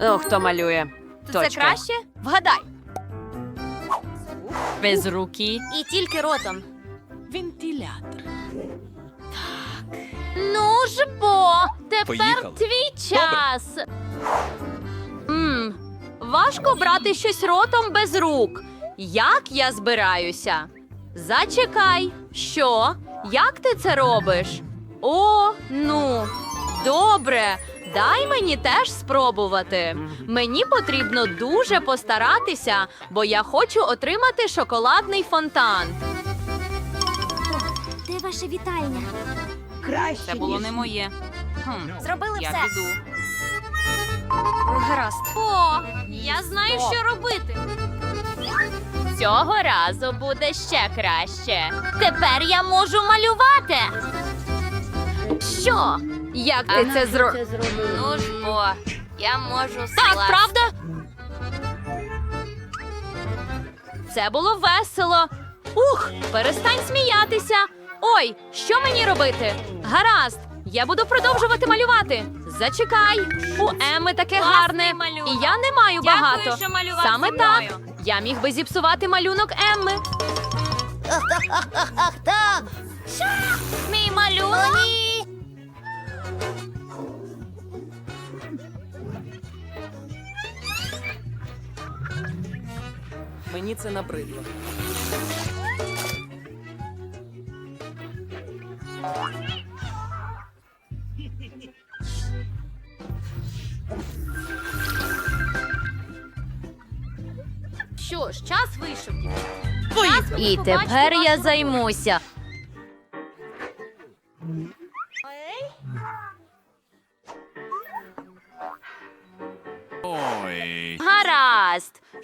О, хто малює? То Точка. це краще? Вгадай. Без руки. І тільки ротом. Вентилятор. Ну ж бо, тепер Поїхали. твій час. Мм, важко брати щось ротом без рук. Як я збираюся? Зачекай, що? Як ти це робиш? О, ну, добре. Дай мені теж спробувати. Мені потрібно дуже постаратися, бо я хочу отримати шоколадний фонтан. Де ваша вітальня? Це було не моє. Хм, Зробили я все. піду. Гаразд. О, я знаю, що робити. Цього разу буде ще краще. Тепер я можу малювати. Що? Як ти це зробив? Ну ж бо, я можу Так, правда? Це було весело. Ух, перестань сміятися. Ой, що мені робити? Гаразд, я буду продовжувати малювати. Зачекай. У Еми таке гарне. І я не маю багато. Саме так. Я міг би зіпсувати малюнок Емми. Так. Мій малюнок. Мені це набридло. Що ж, час вийшов. І тепер я займуся.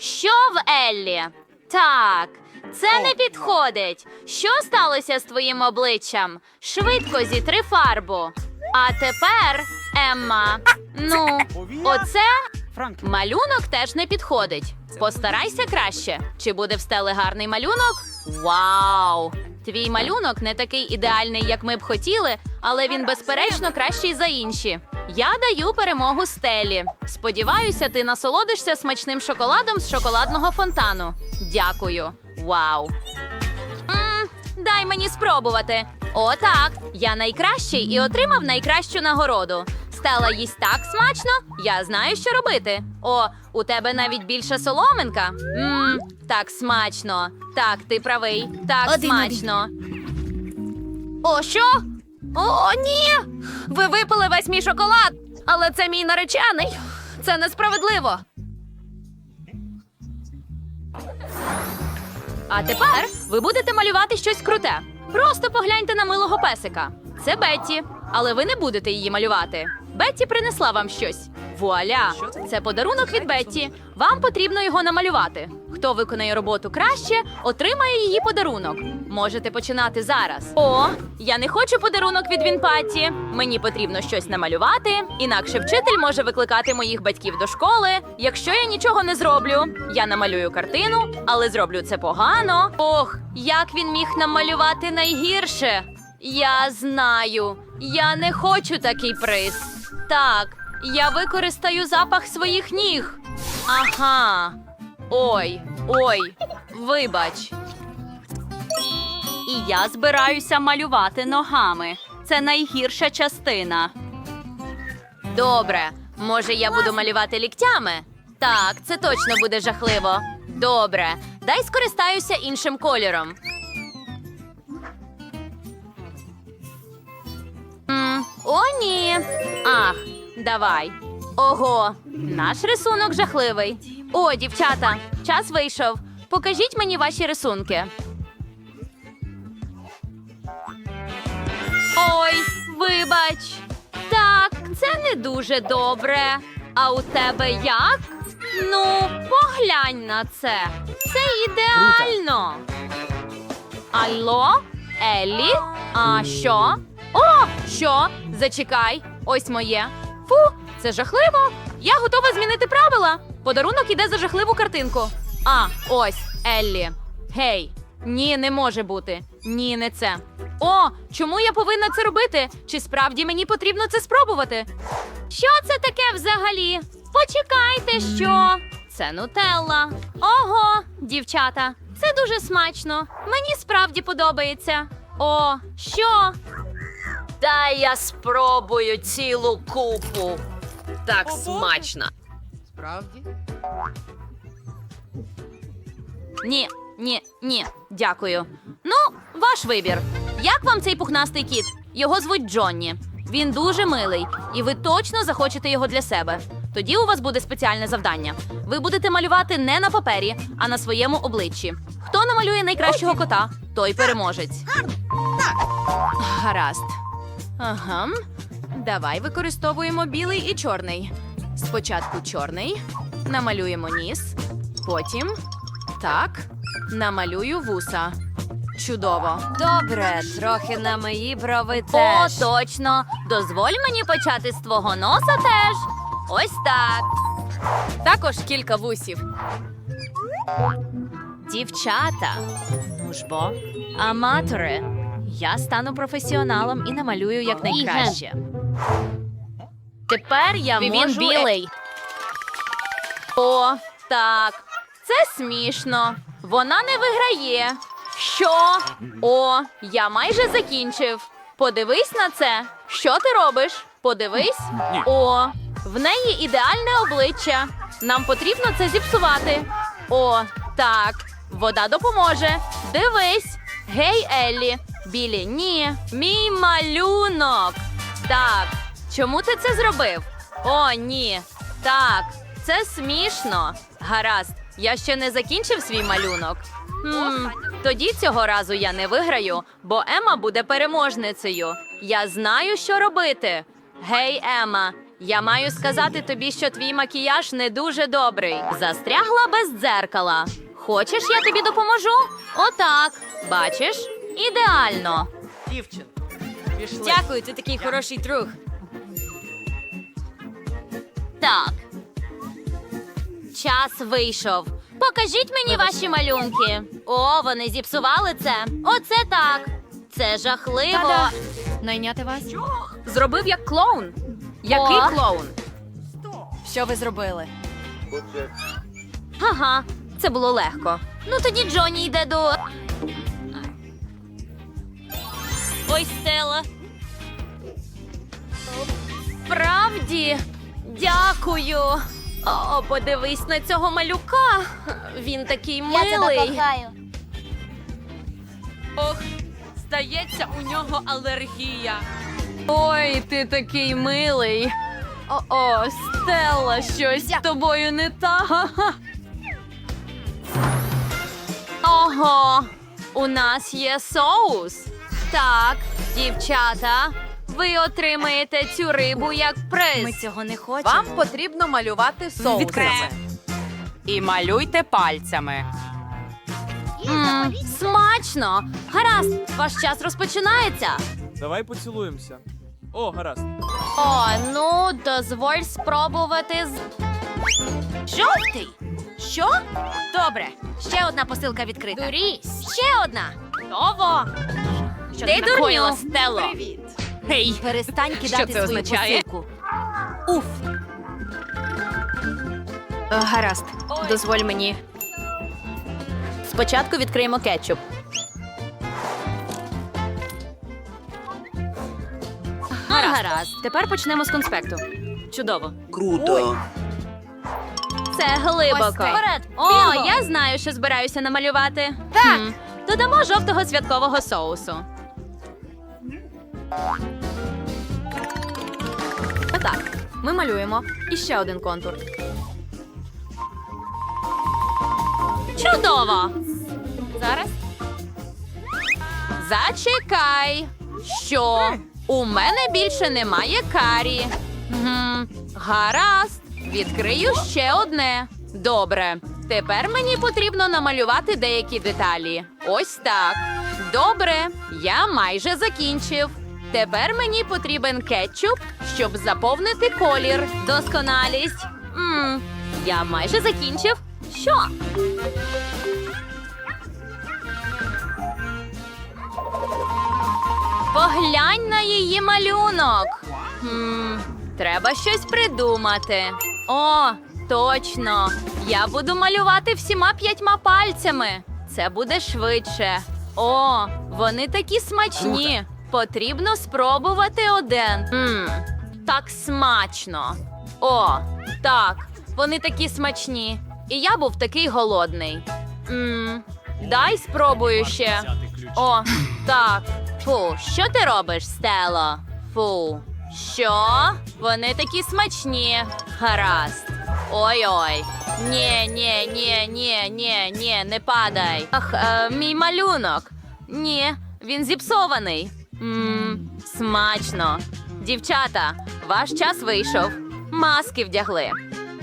Що в Еллі? Так, це не підходить. Що сталося з твоїм обличчям? Швидко зітри фарбу. А тепер, Емма, ну, оце малюнок теж не підходить. Постарайся краще. Чи буде в стелі гарний малюнок? Вау! Твій малюнок не такий ідеальний, як ми б хотіли, але він безперечно кращий за інші. Я даю перемогу стелі. Сподіваюся, ти насолодишся смачним шоколадом з шоколадного фонтану. Дякую. Вау. м дай мені спробувати. О, так. Я найкращий і отримав найкращу нагороду. Стела їсть так смачно, я знаю, що робити. О, у тебе навіть більша соломинка. Мм, так смачно. Так, ти правий. Так Один-один. смачно. О, що? О, ні! Ви випили весь мій шоколад, але це мій наречений. Це несправедливо. А тепер ви будете малювати щось круте. Просто погляньте на милого песика. Це Бетті, але ви не будете її малювати. Бетті принесла вам щось. Вуаля! Це подарунок від Бетті. Вам потрібно його намалювати. Хто виконає роботу краще, отримає її подарунок. Можете починати зараз. О, я не хочу подарунок від Вінпатті. Мені потрібно щось намалювати, інакше вчитель може викликати моїх батьків до школи. Якщо я нічого не зроблю, я намалюю картину, але зроблю це погано. Ох, як він міг намалювати найгірше. Я знаю, я не хочу такий приз. Так, я використаю запах своїх ніг. Ага. Ой, ой, вибач. І я збираюся малювати ногами. Це найгірша частина. Добре, може я буду малювати ліктями? Так, це точно буде жахливо. Добре, дай скористаюся іншим кольором. О, ні. Ах, давай. Ого, наш рисунок жахливий. О, дівчата, час вийшов. Покажіть мені ваші рисунки. Ой, вибач. Так, це не дуже добре. А у тебе як? Ну, поглянь на це. Це ідеально. Алло? Еллі? А що? О, що? Зачекай, ось моє. Фу, це жахливо. Я готова змінити правила. Подарунок іде за жахливу картинку. А, ось, Еллі. Гей, ні, не може бути. Ні, не це. О, чому я повинна це робити? Чи справді мені потрібно це спробувати? Що це таке взагалі? Почекайте, що це нутелла. Ого, дівчата, це дуже смачно. Мені справді подобається. О, що? Дай я спробую цілу купу. Так смачно. Справді? Ні, ні, ні, дякую. Ну, ваш вибір. Як вам цей пухнастий кіт? Його звуть Джонні. Він дуже милий, і ви точно захочете його для себе. Тоді у вас буде спеціальне завдання. Ви будете малювати не на папері, а на своєму обличчі. Хто намалює найкращого кота, той переможець. Гаразд. Ага. Давай використовуємо білий і чорний. Спочатку чорний, намалюємо ніс, потім так, намалюю вуса. Чудово. Добре, трохи на мої брови О, точно. Дозволь мені почати з твого носа теж. Ось так. Також кілька вусів. Дівчата. Ну ж бо, аматори. Я стану професіоналом і намалюю якнайкраще. Тепер я Він можу... білий. О, так. Це смішно. Вона не виграє. Що? О, я майже закінчив. Подивись на це. Що ти робиш? Подивись. О, в неї ідеальне обличчя. Нам потрібно це зіпсувати. О, так. Вода допоможе. Дивись. Гей, Еллі. Білі, ні. Мій малюнок. Так. Чому ти це зробив? О, ні. Так, це смішно. Гаразд, я ще не закінчив свій малюнок. Хм, тоді цього разу я не виграю, бо Ема буде переможницею. Я знаю, що робити. Гей, Ема, я маю сказати тобі, що твій макіяж не дуже добрий. Застрягла без дзеркала. Хочеш, я тобі допоможу? Отак. Бачиш? Ідеально. Дякую, ти такий хороший друг. Так. Час вийшов. Покажіть мені ваші малюнки. О, вони зіпсували це. Оце так. Це жахливо. Та-да. Найняти вас? Зробив як клоун. Який О. клоун? Що ви зробили? Ага, це було легко. Ну тоді Джонні йде до. Ой, Стелла. Правді, дякую. О, подивись на цього малюка. Він такий милий. Ох, здається, у нього алергія. Ой, ти такий милий. О-о, Стелла, щось з тобою не так. Ого, у нас є соус. Так, дівчата, ви отримаєте цю рибу як приз. Ми цього не хочемо. Вам потрібно малювати соусами. І малюйте пальцями. М, смачно. Гаразд, ваш час розпочинається. Давай поцілуємося. О, гаразд. О, ну дозволь спробувати з. Жовтий! Що? Добре. Ще одна посилка відкрита. Дурісь. Ще одна. Готово. Що Ти накоїла, дурню. Стелло? Гей, Перестань кидати це свою означає? посилку. Уф. Гаразд, дозволь мені. Спочатку відкриємо кетчуп. Гаразд. Тепер почнемо з конспекту. Чудово. Круто. Це глибоко. Ось так. Вперед, О, Біло. я знаю, що збираюся намалювати. Так. Додамо жовтого святкового соусу. Отак. Ми малюємо і ще один контур. Чудово! Зараз. Зачекай. Що? У мене більше немає карі. Гм, гаразд. Відкрию ще одне. Добре. Тепер мені потрібно намалювати деякі деталі. Ось так. Добре, я майже закінчив. Тепер мені потрібен кетчуп, щоб заповнити колір. Досконалість. м я майже закінчив. Що? Поглянь на її малюнок. Хм, треба щось придумати. О, точно. Я буду малювати всіма п'ятьма пальцями. Це буде швидше. О, вони такі смачні. Потрібно спробувати один. Мм, так смачно. О, так, вони такі смачні. І я був такий голодний. Мм, дай спробую ще. О, так. Фу, що ти робиш, Стело? Фу. Що? Вони такі смачні. Гаразд. Ой-ой. Ні, ні, ні, ні, ні, ні, не падай. Ах, е, мій малюнок. Ні, він зіпсований. Мм, смачно. Дівчата, ваш час вийшов. Маски вдягли.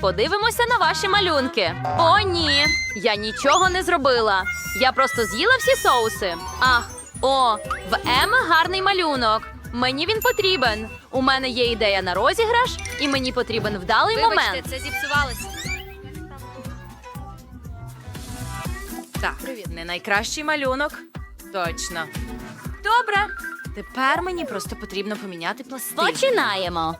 Подивимося на ваші малюнки. О, ні. Я нічого не зробила. Я просто з'їла всі соуси. Ах, о, в Еми гарний малюнок. Мені він потрібен. У мене є ідея на розіграш, і мені потрібен вдалий момент. це зіпсувалося. Так, не найкращий малюнок. Точно. Добре. Тепер мені просто потрібно поміняти пластин. Починаємо.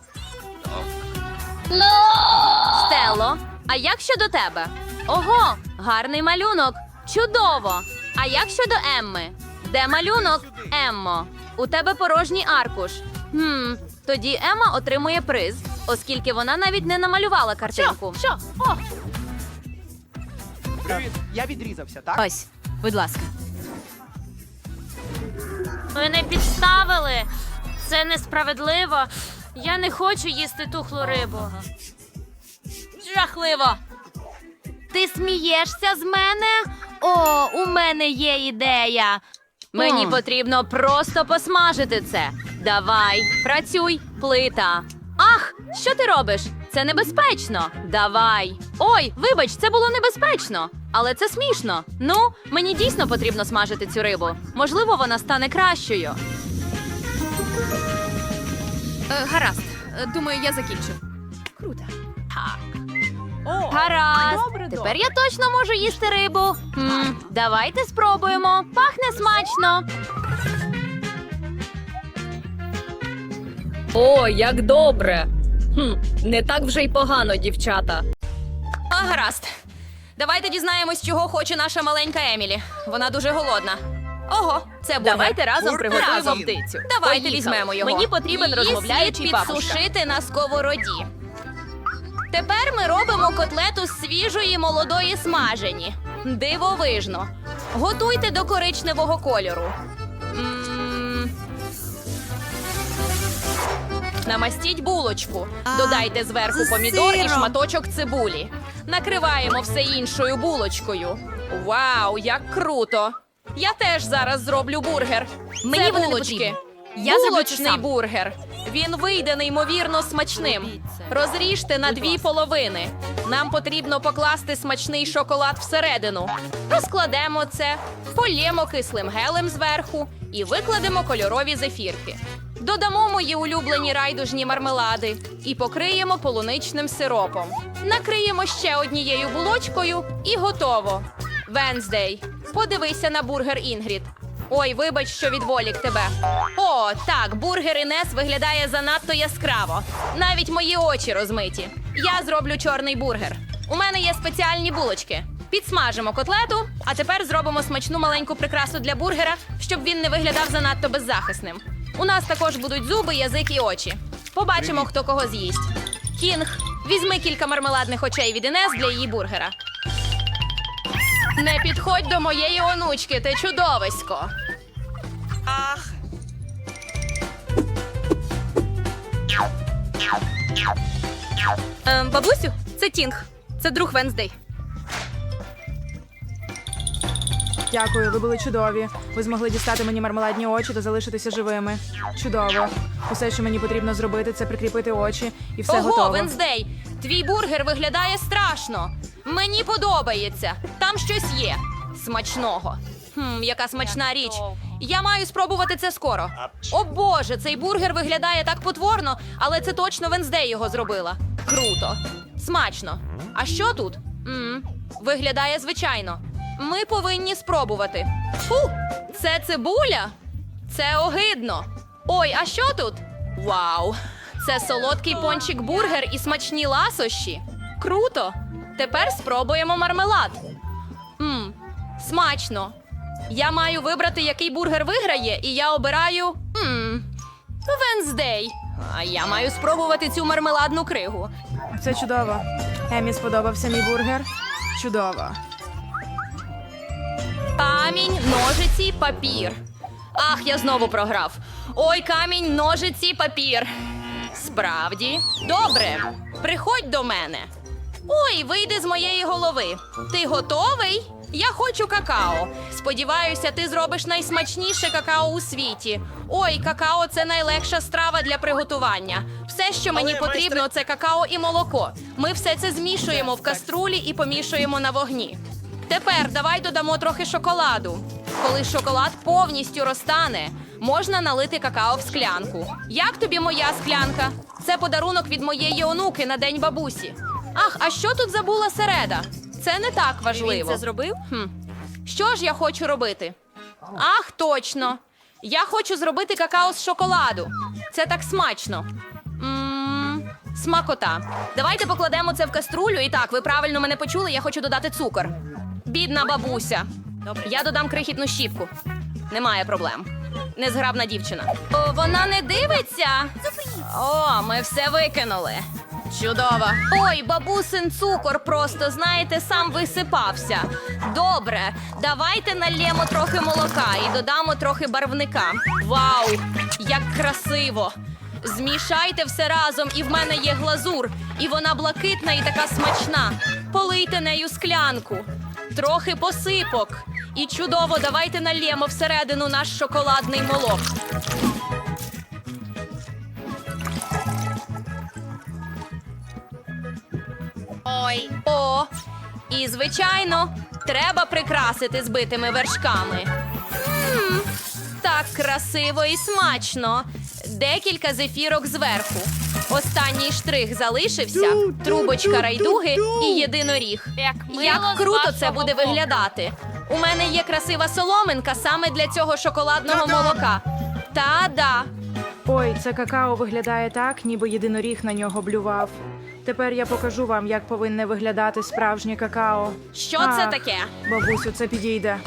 Стело, а як щодо тебе? Ого, гарний малюнок. Чудово. А як щодо Емми? Де малюнок? Еммо. У тебе порожній аркуш. Хм, тоді Емма отримує приз, оскільки вона навіть не намалювала картинку. Що? О, Привіт, я відрізався, так? Ось, будь ласка. Мене підставили. Це несправедливо. Я не хочу їсти тухлу рибу. жахливо. Ти смієшся з мене? О, у мене є ідея. Мені потрібно просто посмажити це. Давай, працюй, плита. Ах, що ти робиш? Це небезпечно. Давай. Ой, вибач, це було небезпечно. Але це смішно. Ну, мені дійсно потрібно смажити цю рибу. Можливо, вона стане кращою. Е, гаразд. Е, Думаю, я закінчу. О, Гаразд. Добре, Тепер я точно можу їсти рибу. М, давайте спробуємо. Пахне смачно. О, як добре. Хм, не так вже й погано, дівчата. А, гаразд. Давайте дізнаємось, чого хоче наша маленька Емілі. Вона дуже голодна. Ого, це буде. Давайте разом приготуємо Разом. птицю. Давайте Поїхали. візьмемо його. Мені потрібен Її розмовляючий слід бабушка. підсушити на сковороді. Тепер ми робимо котлету з свіжої молодої смажені. Дивовижно. Готуйте до коричневого кольору. Намастіть булочку. Додайте зверху помідор і шматочок цибулі. Накриваємо все іншою булочкою. Вау, як круто! Я теж зараз зроблю бургер. Мені Це булочки. Я Булочний сам. бургер. Він вийде неймовірно смачним. Розріжте на дві половини. Нам потрібно покласти смачний шоколад всередину. Розкладемо це, полємо кислим гелем зверху і викладемо кольорові зефірки. Додамо мої улюблені райдужні мармелади і покриємо полуничним сиропом. Накриємо ще однією булочкою і готово. Венздей, подивися на бургер Інгрід. Ой, вибач, що відволік тебе. О, так, бургер Інес виглядає занадто яскраво. Навіть мої очі розмиті. Я зроблю чорний бургер. У мене є спеціальні булочки. Підсмажимо котлету, а тепер зробимо смачну маленьку прикрасу для бургера, щоб він не виглядав занадто беззахисним. У нас також будуть зуби, язик і очі. Побачимо, хто кого з'їсть. Кінг, візьми кілька мармеладних очей від Інес для її бургера. Не підходь до моєї онучки, ти чудовисько. Ем, бабусю, це Тінг. Це друг Венздей. Дякую, ви були чудові. Ви змогли дістати мені мармеладні очі та залишитися живими. Чудово. Усе, що мені потрібно зробити, це прикріпити очі, і все Ого, готово. Венздей, твій бургер виглядає страшно. Мені подобається. Там щось є. Смачного. Хм, яка смачна річ. Я маю спробувати це скоро. О Боже, цей бургер виглядає так потворно, але це точно Венздей його зробила. Круто. Смачно. А що тут? м виглядає звичайно. Ми повинні спробувати. Фу, це цибуля? Це огидно. Ой, а що тут? Вау! Це солодкий пончик бургер і смачні ласощі. Круто! Тепер спробуємо мармелад. Мм, смачно. Я маю вибрати, який бургер виграє, і я обираю. Мм, Венздей. А я маю спробувати цю мармеладну кригу. Це чудово. Емі сподобався мій бургер. Чудово. Камінь, ножиці, папір. Ах, я знову програв. Ой, камінь, ножиці, папір. Справді, добре. Приходь до мене. Ой, вийди з моєї голови. Ти готовий? Я хочу какао. Сподіваюся, ти зробиш найсмачніше какао у світі. Ой, какао це найлегша страва для приготування. Все, що мені потрібно, це какао і молоко. Ми все це змішуємо в каструлі і помішуємо на вогні. Тепер давай додамо трохи шоколаду. Коли шоколад повністю розтане, можна налити какао в склянку. Як тобі моя склянка? Це подарунок від моєї онуки на день бабусі. Ах, а що тут забула середа? Це не так важливо. Він це зробив? Хм. Що ж я хочу робити? Ах, точно. Я хочу зробити какао з шоколаду. Це так смачно. М, Смакота. Давайте покладемо це в каструлю. І так, ви правильно мене почули, я хочу додати цукор. Бідна бабуся. Добре. Я додам крихітну щіпку. Немає проблем. Незграбна дівчина. О, вона не дивиться. О, ми все викинули. Чудово. Ой, бабусин цукор просто, знаєте, сам висипався. Добре, давайте нальємо трохи молока і додамо трохи барвника. Вау! Як красиво! Змішайте все разом, і в мене є глазур. І вона блакитна і така смачна. Полийте нею склянку. Трохи посипок. І чудово, давайте нальємо всередину наш шоколадний молок. Ой. О, і звичайно, треба прикрасити збитими вершками. М, так красиво і смачно. Декілька зефірок зверху. Останній штрих залишився, трубочка райдуги і єдиноріг. Як Як круто це буде виглядати. У мене є красива соломинка саме для цього шоколадного молока. Та-да. Ой, це какао виглядає так, ніби єдиноріг на нього блював. Тепер я покажу вам, як повинне виглядати справжнє какао. Що це таке? Бабусю, це підійде.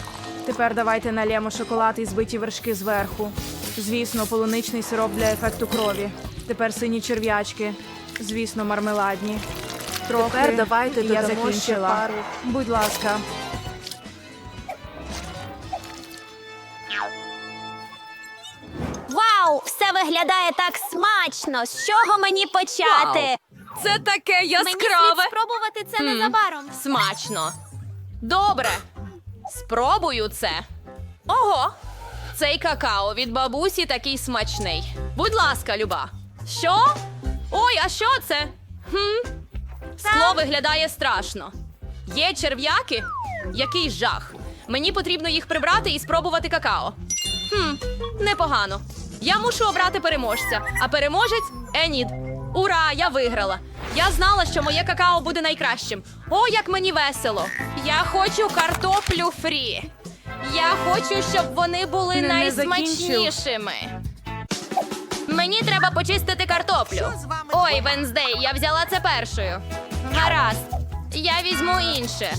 Тепер давайте налємо шоколад і збиті вершки зверху. Звісно, полуничний сироп для ефекту крові. Тепер сині черв'ячки. Звісно, мармеладні. Трохи. Тепер давайте і я додамо ще закінчила. пару. Будь ласка. Вау, все виглядає так смачно. З чого мені почати? Це таке Мені яскраве. слід спробувати це незабаром. Смачно. Добре. Спробую це. Ого. Цей какао від бабусі такий смачний. Будь ласка, Люба. Що? Ой, а що це? Хм? Скло виглядає страшно. Є черв'яки? Який жах. Мені потрібно їх прибрати і спробувати какао. Хм, непогано. Я мушу обрати переможця, а переможець Енід. Ура! Я виграла. Я знала, що моє какао буде найкращим. О, як мені весело! Я хочу картоплю фрі. Я хочу, щоб вони були Не- не Мені треба почистити картоплю. Ой, Венздей, я взяла це першою. Гаразд, я візьму інше.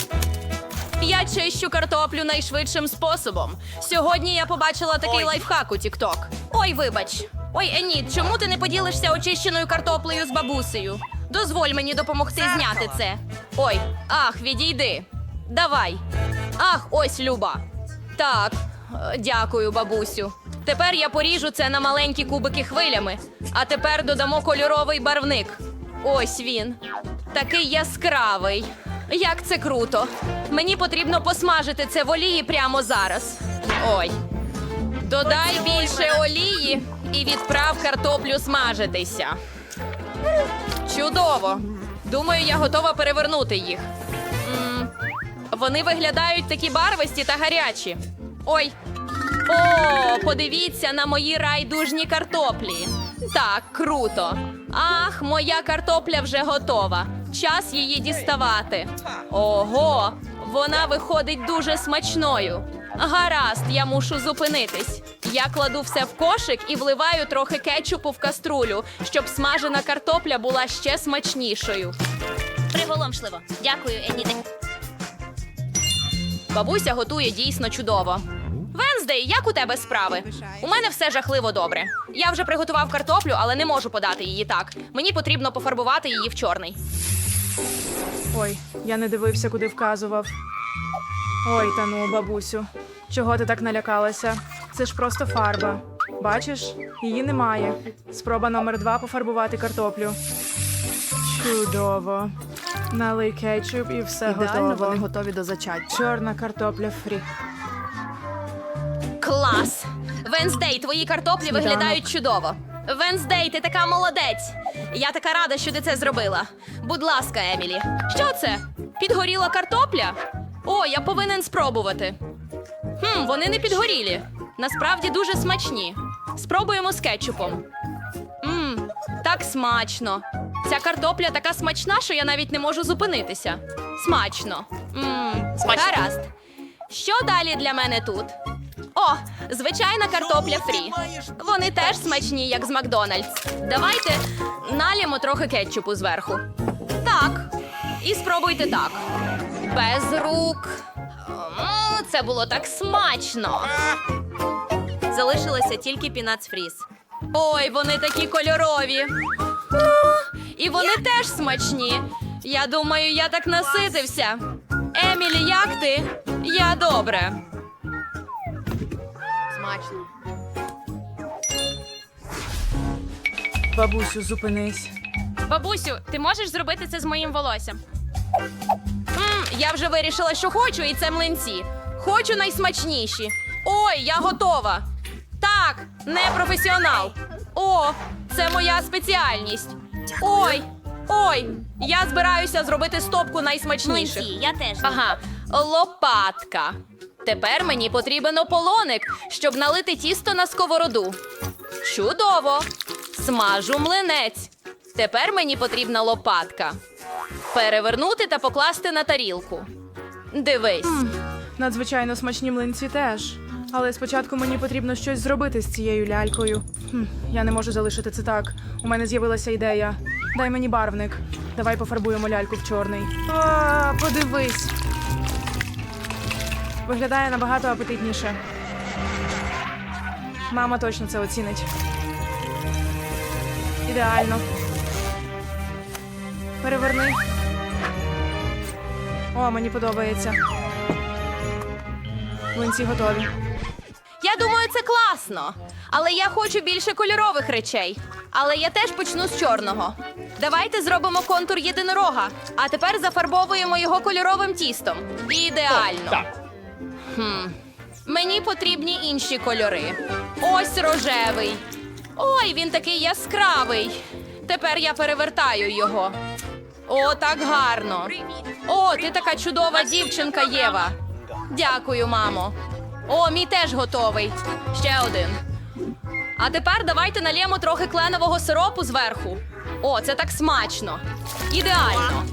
Я чищу картоплю найшвидшим способом. Сьогодні я побачила такий лайфхак у TikTok. Ой, вибач. Ой, Еніт, чому ти не поділишся очищеною картоплею з бабусею? Дозволь мені допомогти зняти це. Ой, ах, відійди. Давай. Ах, ось Люба. Так, е, дякую, бабусю. Тепер я поріжу це на маленькі кубики хвилями. А тепер додамо кольоровий барвник. Ось він. Такий яскравий. Як це круто. Мені потрібно посмажити це в олії прямо зараз. Ой. Додай більше олії і відправ картоплю смажитися. Чудово. Думаю, я готова перевернути їх. Вони виглядають такі барвисті та гарячі. Ой. О, подивіться на мої райдужні картоплі. Так, круто. Ах, моя картопля вже готова. Час її діставати. Ого, вона виходить дуже смачною. Гаразд, я мушу зупинитись. Я кладу все в кошик і вливаю трохи кетчупу в каструлю, щоб смажена картопля була ще смачнішою. Приголомшливо. Дякую, Еніде. Бабуся готує дійсно чудово. Венздей, як у тебе справи? У мене все жахливо добре. Я вже приготував картоплю, але не можу подати її так. Мені потрібно пофарбувати її в чорний. Ой, я не дивився, куди вказував. Ой, та ну, бабусю. Чого ти так налякалася? Це ж просто фарба. Бачиш, її немає. Спроба номер два пофарбувати картоплю. Чудово. Налий кетчуп і все готово. Вони готові до зачаття. Чорна картопля фрі. Клас! Венздей, твої картоплі Сніданок. виглядають чудово. Венздей, ти така молодець. Я така рада, що ти це зробила. Будь ласка, Емілі. Що це? Підгоріла картопля? О, я повинен спробувати. Хм, вони не підгорілі. Насправді дуже смачні. Спробуємо з кетчупом. Мм, так смачно. Ця картопля така смачна, що я навіть не можу зупинитися. Смачно. Мм, гаразд. Що далі для мене тут? О, звичайна картопля фрі. Вони теж смачні, як з Макдональдс. Давайте налємо трохи кетчупу зверху. Так. І спробуйте так. Без рук. М, Це було так смачно. Залишилося тільки пінац фріз. Ой, вони такі кольорові. А, І вони теж смачні. Я думаю, я так наситився. Емілі, як ти? Я добре. Смачно. Бабусю, зупинись. Бабусю, ти можеш зробити це з моїм волоссям? М, я вже вирішила, що хочу, і це млинці. Хочу найсмачніші. Ой, я готова. Так, не професіонал. О, це моя спеціальність. Ой, ой, я збираюся зробити стопку найсмачніших. Млинці, я теж. Ага, лопатка. Тепер мені потрібен ополоник, щоб налити тісто на сковороду. Чудово! Смажу млинець. Тепер мені потрібна лопатка. Перевернути та покласти на тарілку. Дивись. Надзвичайно смачні млинці теж. Але спочатку мені потрібно щось зробити з цією лялькою. Хм, я не можу залишити це так. У мене з'явилася ідея. Дай мені барвник. Давай пофарбуємо ляльку в чорний. А, подивись. Виглядає набагато апетитніше. Мама точно це оцінить. Ідеально. Переверни. О, мені подобається. Млинці готові. Я думаю, це класно. Але я хочу більше кольорових речей. Але я теж почну з чорного. Давайте зробимо контур єдинорога, а тепер зафарбовуємо його кольоровим тістом. Ідеально. Хм. Мені потрібні інші кольори. Ось рожевий. Ой, він такий яскравий. Тепер я перевертаю його. О, так гарно. О, ти така чудова дівчинка, Єва. Дякую, мамо. О, мій теж готовий. Ще один. А тепер давайте нальємо трохи кленового сиропу зверху. О, це так смачно. Ідеально.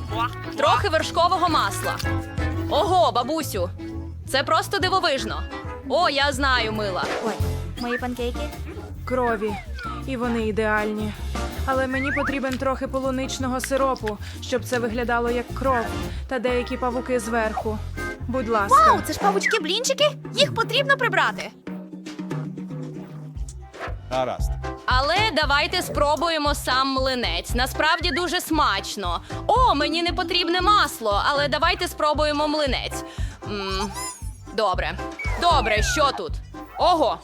Трохи вершкового масла. Ого, бабусю. Це просто дивовижно. О, я знаю, мила. Мої панкейки? Крові. І вони ідеальні. Але мені потрібен трохи полуничного сиропу, щоб це виглядало як кров, та деякі павуки зверху. Будь ласка. Вау, це ж павучки-блінчики? Їх потрібно прибрати. Гаразд. Але давайте спробуємо сам млинець. Насправді дуже смачно. О, мені не потрібне масло, але давайте спробуємо млинець. м добре. Добре, що тут? Ого,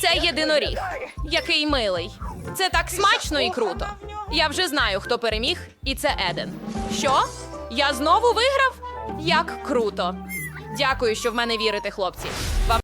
це єдиноріг. Який милий. Це так смачно і круто. Я вже знаю, хто переміг, і це Еден. Що? Я знову виграв? Як круто. Дякую, що в мене вірите, хлопці. Вам